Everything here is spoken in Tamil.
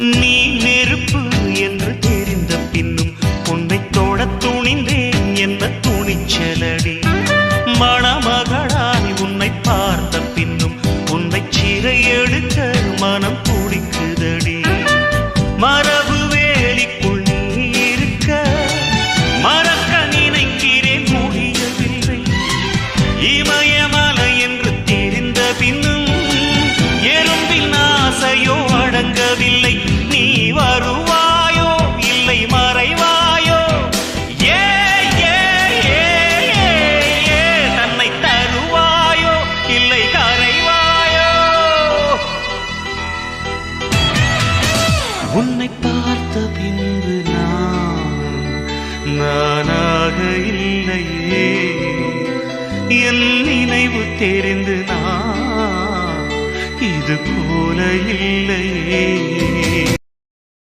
நீ நெருப்பு என்று தெரிந்த பின்னும் உன்னை தோட துணிந்தேன் என்ன துணிச்சலடி? மணமகளாய் உன்னை பார்த்த பின்னும் உன்னை சிறை எடுக்க மனம் துடிக்குதடி. மரபு வேலிக்குள் நீ இருக்க மறக்க நினைக்கிறேன் முடியவில்லை. இமயமலை என்று தெரிந்த பின்னும் எறும்பின் ஆசையோ அடங்கவில்லை. உன்னை பார்த்த பின்பு நான் நானாக இல்லையே. என் நினைவு தெரிந்து நான் இது போல இல்லையே.